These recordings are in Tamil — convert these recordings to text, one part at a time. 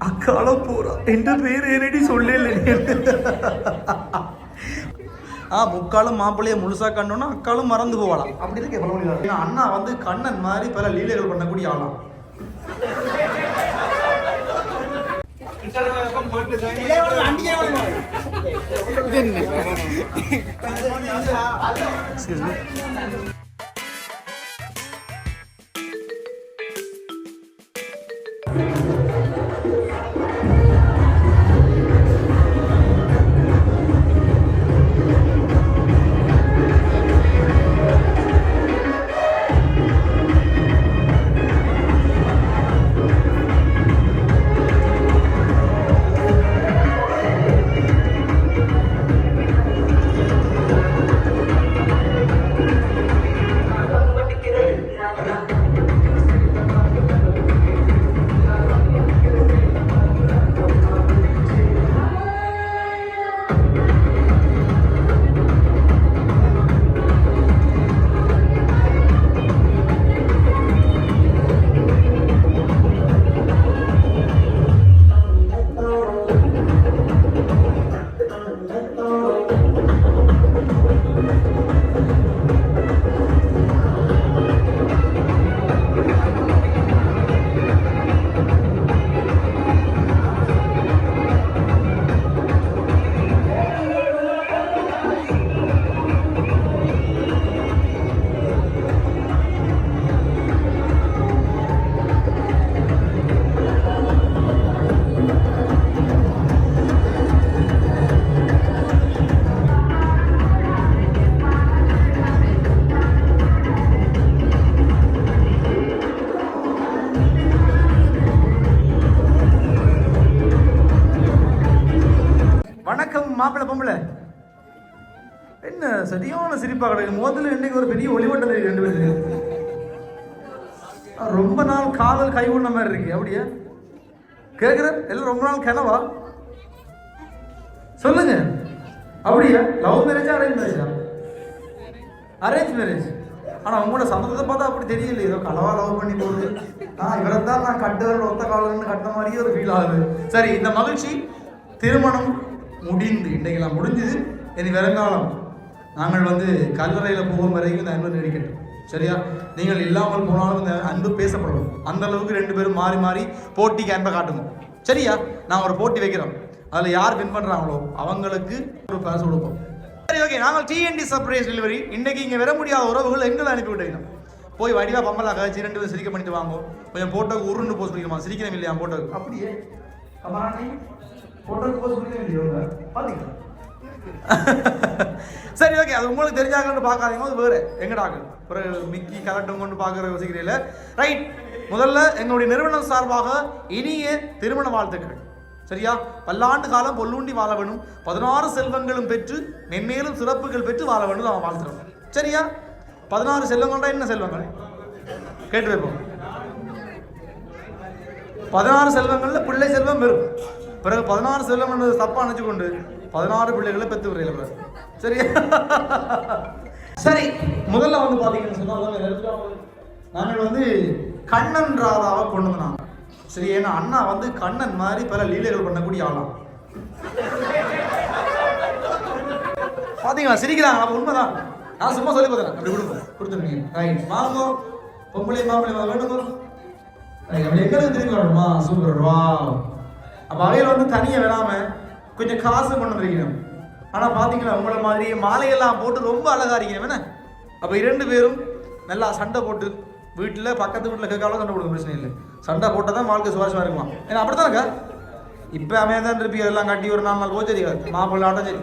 அக்கால போறா. என்ற பேர் ஏனடி சொல்லல ஆ முக்காலும் மாப்பிள்ளைய முழுசா கண்டோன்னா அக்காலும் மறந்து போகலாம் அப்படி இருக்கு பல அண்ணா வந்து கண்ணன் மாதிரி பல லீலைகள் பண்ணக்கூடிய ஆளாம் Excuse me. சிரிப்பாக சிரிப்பா கிடக்கு. முதல்ல இன்னைக்கு ஒரு பெரிய ஒளிவட்டம் தெரியுது ரெண்டு பேருக்கு. ரொம்ப நாள் காதல் கை மாதிரி இருக்கு. அப்படியா? கேட்குற எல்லாம் ரொம்ப நாள் கனவா? சொல்லுங்க. அப்படியா? லவ் மேரேஜா அரேஞ்ச் மேரேஜா அரேஞ்ச் மேரேஜ் ஆனால் அவங்களோட சம்மந்தத்தை பார்த்தா அப்படி தெரியல. ஏதோ கலவா லவ் பண்ணி போகுது. நான் இவரை தான் நான் கட்டுறோட ஒத்த காலம்னு கட்ட மாதிரியே ஒரு ஃபீல் ஆகுது. சரி இந்த மகிழ்ச்சி திருமணம் முடிந்து. இன்றைக்கெல்லாம் முடிஞ்சது. இனி வருங்காலம் நாங்கள் வந்து கல்லறையில் போகும் வரைக்கும் இந்த அன்பு நீடிக்கட்டும். சரியா? நீங்கள் இல்லாமல் போனாலும் இந்த அன்பு பேசப்படணும் அந்த அளவுக்கு ரெண்டு பேரும் மாறி மாறி போட்டிக்கு அன்பை காட்டுங்க. சரியா? நான் ஒரு போட்டி வைக்கிறோம் அதில் யார் வின் பண்ணுறாங்களோ அவங்களுக்கு ஒரு பரிசு கொடுப்போம். சரி ஓகே நாங்கள் டிஎன்டி சர்ப்ரைஸ் டெலிவரி இன்னைக்கு இங்கே வர முடியாத உறவுகள் எங்களை அனுப்பி விட்டீங்க. போய் வடிவா பம்பலா கழிச்சு ரெண்டு பேரும் சிரிக்க பண்ணிட்டு வாங்க. கொஞ்சம் போட்டோக்கு உருண்டு போஸ் பிடிக்குமா சிரிக்கணும் இல்லையா? போட்டோக்கு அப்படியே. போட்டோக்கு போஸ் பண்ணிக்கிறேன் இல்லையா? சரி ஓகே அது உங்களுக்கு தெரிஞ்சாங்கன்னு பார்க்காதீங்க. அது வேறு. எங்கடாங்க ஒரு மிக்கி கலட்டும் கொண்டு பார்க்குற யோசிக்கிறீங்கள ரைட் முதல்ல எங்களுடைய நிறுவனம் சார்பாக இனிய திருமண வாழ்த்துக்கள். சரியா? பல்லாண்டு காலம் பொல்லுண்டி வாழ வேணும். பதினாறு செல்வங்களும் பெற்று மென்மேலும் சிறப்புகள் பெற்று வாழ வேணும் அவன் வாழ்த்துறோம் சரியா? பதினாறு செல்வங்கள்டா என்ன செல்வங்கள்? கேட்டு வைப்போம். பதினாறு செல்வங்களில் பிள்ளை செல்வம் பெறும் பிறகு பதினாறு செல்வம் என்று நினச்சி கொண்டு பதினாறு பிள்ளைகளை பெற்று விரையில் சரி சரி முதல்ல வந்து பாத்தீங்கன்னு சொன்னா நாங்கள் வந்து கண்ணன் ராதாவை கொண்டு வந்தாங்க சரி ஏன்னா அண்ணா வந்து கண்ணன் மாதிரி பல லீலைகள் பண்ணக்கூடிய ஆளாம் பாத்தீங்களா? சிரிக்கிறாங்க. அப்ப உண்மைதான். நான் சும்மா சொல்லி பார்த்தேன் அப்படி கொடுங்க கொடுத்துருங்க ரைட் வாங்க. பொம்பளை மாப்பிள்ளை வேணுங்க எங்களுக்கு திரும்பி வரணுமா சூப்பர். வா அப்ப அவையில் வந்து தனியாக விடாம கொஞ்சம் காசு கொண்டு வந்திருக்கணும். ஆனால் பார்த்தீங்களா உங்களை மாதிரி மாலையெல்லாம் போட்டு ரொம்ப அழகா இருக்கணும் என்ன? அப்போ இரண்டு பேரும் நல்லா சண்டை போட்டு வீட்டில் பக்கத்து வீட்டில் கேட்காலும் சண்டை போடுங்க பிரச்சனை இல்லை. சண்டை போட்டால் தான் வாழ்க்கை சுவாசமாக இருக்குமா? ஏன்னா அப்படி இருக்கா இப்போ அமையாக தான் இருப்பீங்க எல்லாம் கட்டி ஒரு நாலு நாள் போச்சு சரி மாப்பிள்ளை ஆட்டம் சரி.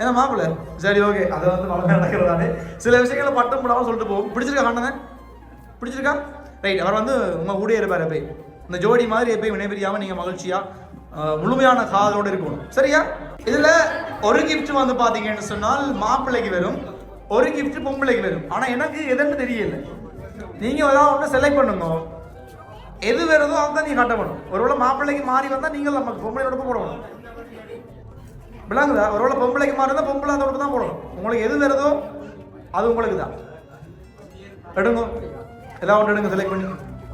ஏன்னா மாப்பிள்ளை? சரி ஓகே. அதை வந்து வளர்க்க நடக்கிறதானே சில விஷயங்களை பட்டம் போடாமல் சொல்லிட்டு போகும் பிடிச்சிருக்கா கண்ணனே? பிடிச்சிருக்கா? ரைட் அவர் வந்து உங்கள் கூடயே இருப்பார் எப்பயும். இந்த ஜோடி மாதிரி எப்பயும் வினைபெரியாமல் நீங்கள் மகிழ்ச்சியாக முழுமையான காதோடு இருக்கணும். சரியா? இதில் ஒரு கிஃப்ட் வந்து பார்த்தீங்கன்னு சொன்னால் மாப்பிள்ளைக்கு வரும். ஒரு கிஃப்ட் பொம்பளைக்கு வரும். ஆனால் எனக்கு எதுன்னு தெரியல. நீங்கள் ஏதாவது ஒன்று செலக்ட் பண்ணுங்க. எது வருதோ அதுதான் நீங்கள் கட்டப்படும் ஒருவேளை மாப்பிள்ளைக்கு மாறி வந்தால் நீங்கள் நமக்கு பொம்பளையோட போடணும் விளங்குதா? ஒருவேளை பொம்பளைக்கு மாறி இருந்தால் பொம்பளை அதோட தான் போடணும். உங்களுக்கு எது வருதோ அது உங்களுக்கு தான் எடுங்க. ஏதாவது ஒன்று எடுங்க செலக்ட் பண்ணி.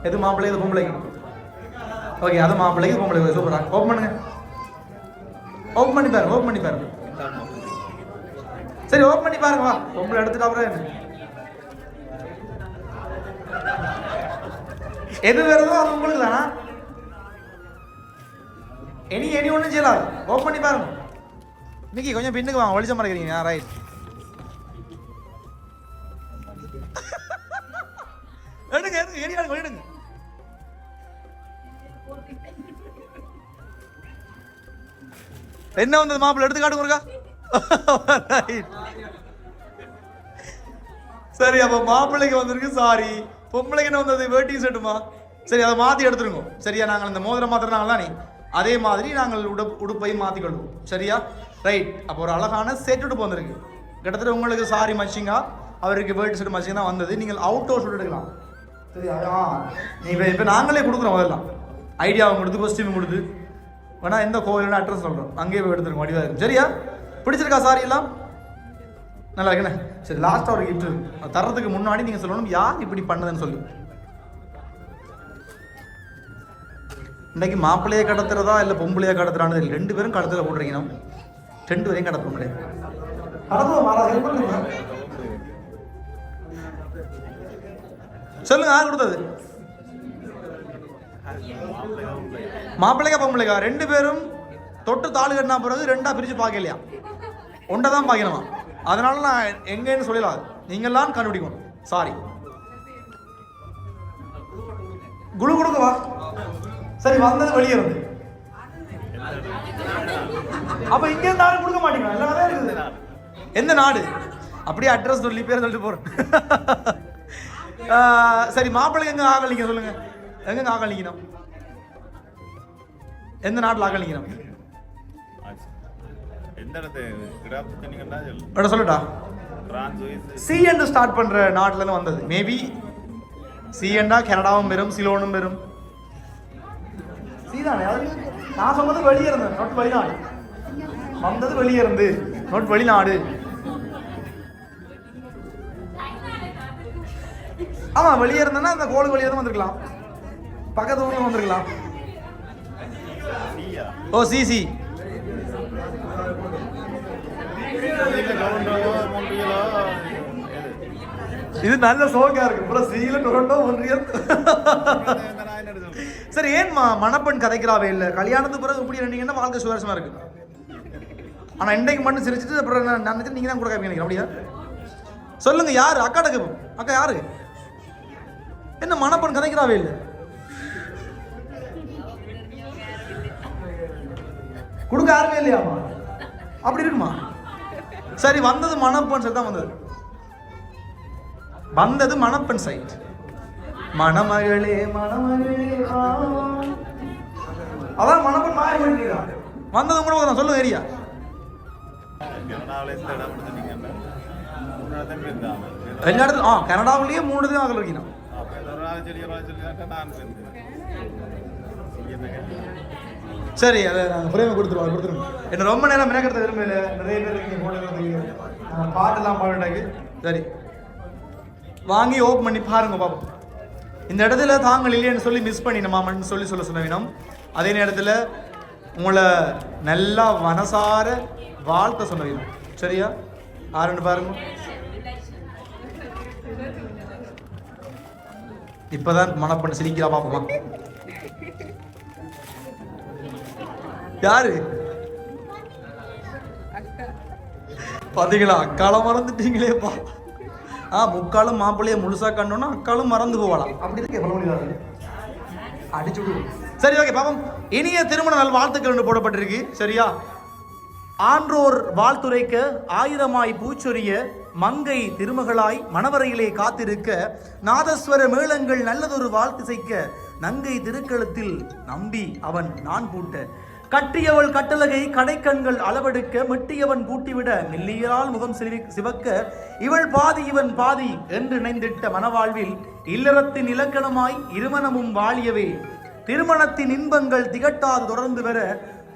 எது மாப்பிள்ளை எது பொம்பளைக்கு? ஓகே அது மாப்பிள்ளைக்கு பொம்பளை சூப்பரா ஓப்பன் பண்ணுங்க. ஓப்பன் பண்ணி பாருங்க ஓப்பன் பண்ணி பாருங்க. சரி ஓப்பன் பண்ணி பாருங்க வா. பொம்பளை எடுத்துட்டு அப்புறம் எது வருதோ அது உங்களுக்கு தானா? இனி இனி ஒன்றும் செய்யலாம் ஓப்பன் பண்ணி பாருங்க. இன்னைக்கு கொஞ்சம் பின்னுக்கு வாங்க. வெளிச்சம் மறைக்கிறீங்க ரைட் எடுங்க எடுங்க. ஏறி எடுங்க எடுங்க என்ன வந்தது மாப்பிள்ளை? எடுத்து காட்டுங்க ஒருக்கா சரி அப்ப மாப்பிள்ளைக்கு வந்திருக்கு சாரி பொம்பளைக்கு என்ன வந்தது? வேட்டி செட்டுமா சரி அதை மாத்தி எடுத்துருங்க. சரியா நாங்கள் இந்த மோதிரம் மாத்திரனாங்களா நீ அதே மாதிரி நாங்கள் உடு உடுப்பையும் மாத்திக்கொள்வோம் சரியா? ரைட் அப்போ ஒரு அழகான செட் உடுப்பு வந்திருக்கு. கிட்டத்தட்ட உங்களுக்கு சாரி மச்சிங்கா. அவருக்கு வேட்டி செட் மச்சிங்க தான் வந்தது. நீங்கள் அவுட் ஹவுஸ் எடுக்கலாம். சரியா நீ இப்போ இப்போ நாங்களே கொடுக்குறோம் அதெல்லாம். ஐடியாவை கொடுத்து கொஸ்டியூம் கொடுத்து. வேணா எந்த கோவில்னு அட்ரஸ் சொல்கிறோம் அங்கேயே போய் எடுத்துருக்கோம் வடிவாக இருக்கும் சரியா? பிடிச்சிருக்கா சாரி எல்லாம்? நல்லா இருக்குண்ணே சரி லாஸ்ட்டாக ஒரு கிஃப்ட் அது தர்றதுக்கு முன்னாடி நீங்கள் சொல்லணும் யார் இப்படி பண்ணதுன்னு சொல்லி. இன்னைக்கு மாப்பிள்ளையை கடத்துறதா இல்லை பொம்பளையை கடத்துறான்னு தெரியல. ரெண்டு பேரும் கடத்துல போடுறீங்க நம்ம. ரெண்டு பேரையும் கடத்த முடியாது சொல்லுங்க யார் கொடுத்தது? மாப்பிள்ளைக்கா பொம்பளைக்கா? ரெண்டு பேரும் தொட்டு தாலு கட்டினா பிறகு ரெண்டா பிரிச்சு பார்க்கலையா? ஒன்றை தான் பார்க்கணுமா? அதனால நான் எங்கன்னு சொல்லலாம் நீங்கள்லாம் கண்டுபிடிக்கணும். சாரி குழு கொடுக்கவா சரி வந்தது வெளியே இருந்து. அப்ப இங்க இருந்து யாரும் கொடுக்க மாட்டீங்களா? எல்லாமே இருக்குது. எந்த நாடு? அப்படியே அட்ரஸ் சொல்லி பேர் சொல்லிட்டு போறேன். சரி மாப்பிள்ளைக்கு எங்க ஆகலைங்க சொல்லுங்க. எங்க ஆகலிக்கணும் எந்த நாட்டில் ஆகலிக்கணும் எந்த சொல்லட்டா சி என்று ஸ்டார்ட் பண்ற நாட்டுல வந்தது மேபி சி என்றா கனடாவும் பெறும் சிலோனும் பெறும் சி தானே அது நான் சொன்னது வெளியே இருந்தேன் நோட் வெளிநாடு வந்தது வெளியே இருந்து நோட் வெளிநாடு ஆமா வெளியே இருந்தேன்னா அந்த கோளுக்கு வெளியே தான் வந்திருக்கலாம் பக்கத்து ஊர்ல வந்திருக்கலாம் ஓ சி சி. இது நல்ல சோகா இருக்கு. அப்புறம் சீல டொரண்டோ ஒன்றியம் சரி ஏன்மா மணப்பெண் கதைக்கிறாவே இல்லை? கல்யாணத்துக்கு பிறகு இப்படி இருந்தீங்கன்னா வாழ்க்கை சுவாரஸ்யமா இருக்கு. ஆனா இன்றைக்கு மட்டும் சிரிச்சிட்டு அப்புறம் நான் நினைச்சு நீங்க தான் கூட கேட்பீங்க அப்படியா? சொல்லுங்க யாரு? அக்கா கேட்போம் அக்கா யாரு? என்ன மணப்பெண் கதைக்கிறாவே இல்லை? கொடுக்க யாருமே இல்லையாமா அப்படி இருக்குமா? சரி வந்தது மணப்பெண் சைடு தான் வந்தது. வந்தது மணப்பெண் சைட். மணமகளே மணமகளே. அதான் மணப்பெண் மாறி பண்ணிக்கிறா வந்தது கூட தான் சொல்லுங்க ஏரியா. எல்லா இடத்துல ஆ கனடாவிலேயே மூணு தான் இருக்கணும் சரி அதை நாங்கள் பிரேம கொடுத்துருவோம் கொடுத்துருவோம். என்ன ரொம்ப நேரம் மினக்கிறத விரும்பல நிறைய பேர் இருக்கீங்க போட்டு பாட்டெல்லாம் பாடுறாங்க சரி. வாங்கி ஓப்பன் பண்ணி பாருங்க பாப்போம். இந்த இடத்துல தாங்கள் இல்லைன்னு சொல்லி மிஸ் பண்ணினமாமன்னு சொல்லி சொல்ல சொன்னவினம் அதே நேரத்தில் உங்களை நல்லா மனசார வாழ்த்த சொன்னவினம் சரியா? ஆறுன்னு பாருங்க. இப்போதான் மனப்பண்ண சிரிக்கிறா பாப்போமா? யாரு? பாத்தீங்களா? அக்கால மறந்துட்டீங்களேப்பா ஆ முக்காலும் மாப்பிள்ளைய முழுசா கண்டோன்னா அக்காலும் மறந்து போகலாம் அப்படி அடிச்சு விடுவோம். சரி ஓகே பாப்போம். இனிய திருமண நாள் வாழ்த்துக்கள் ஒன்று போடப்பட்டிருக்கு. சரியா? ஆன்றோர் வாழ்த்துரைக்க ஆயிரமாய் பூச்சொரிய மங்கை திருமகளாய் மணவரையிலே காத்திருக்க நாதஸ்வர மேளங்கள் நல்லதொரு வாழ்த்து வாழ்த்திசைக்க நங்கை திருக்களத்தில் நம்பி அவன் நான் பூட்ட கட்டியவள் கட்டழகை கடைக்கண்கள் அளவெடுக்க மெட்டியவன் பூட்டிவிட மெல்லியரால் முகம் சிவக்க இவள் பாதி இவன் பாதி என்று இணைந்திட்ட மனவாழ்வில் இல்லறத்தின் இலக்கணமாய் இருமணமும் வாழியவே. திருமணத்தின் இன்பங்கள் திகட்டாது தொடர்ந்து வர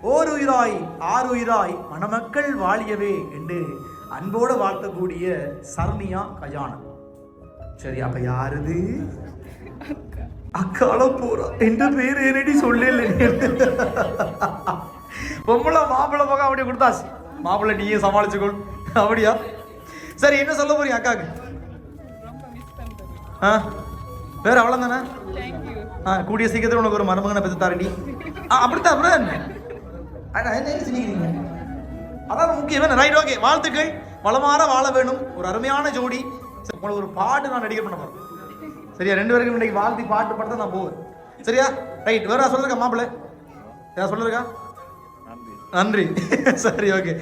ஓருயிராய் ஆறுயிராய் மணமக்கள் வாழியவே என்று அன்போடு வாழ்த்தக்கூடிய சரணியா கஜானம் சரி அப்ப யாருது? அக்கால போறா. என்ற பேர் ஏனடி சொல்லல பொம்பளை மாப்பிள்ளை போக அப்படியே கொடுத்தாச்சு. மாப்பிள்ளை நீயே சமாளிச்சுக்கொள் அப்படியா? சரி என்ன சொல்ல போறீங்க அக்காக்கு ஆ? வேற அவ்வளோ தானே? ஆ கூடிய சீக்கிரத்தில் உனக்கு ஒரு மருமகனை பெற்று தரடி ஆ அப்படித்தான் அப்புறம் அண்ணா, என்ன அதான் முக்கியம் ரைட் ஓகே வாழ்த்துக்கள். வளமான வாழ வேணும். ஒரு அருமையான ஜோடி. சரி, உங்களுக்கு ஒரு பாட்டு நான் நடிகர் பண்ண போகிறேன் சரியா? ரெண்டு பேருக்கும் இன்னைக்கு வாழ்த்தி பாட்டு பாட்டு நான் போவேன். சரியா? ரைட் வேற சொல்லிருக்கா மாப்பிள்ளை ஏதாவது சொல்லிருக்கா நன்றி. சரி ஓகே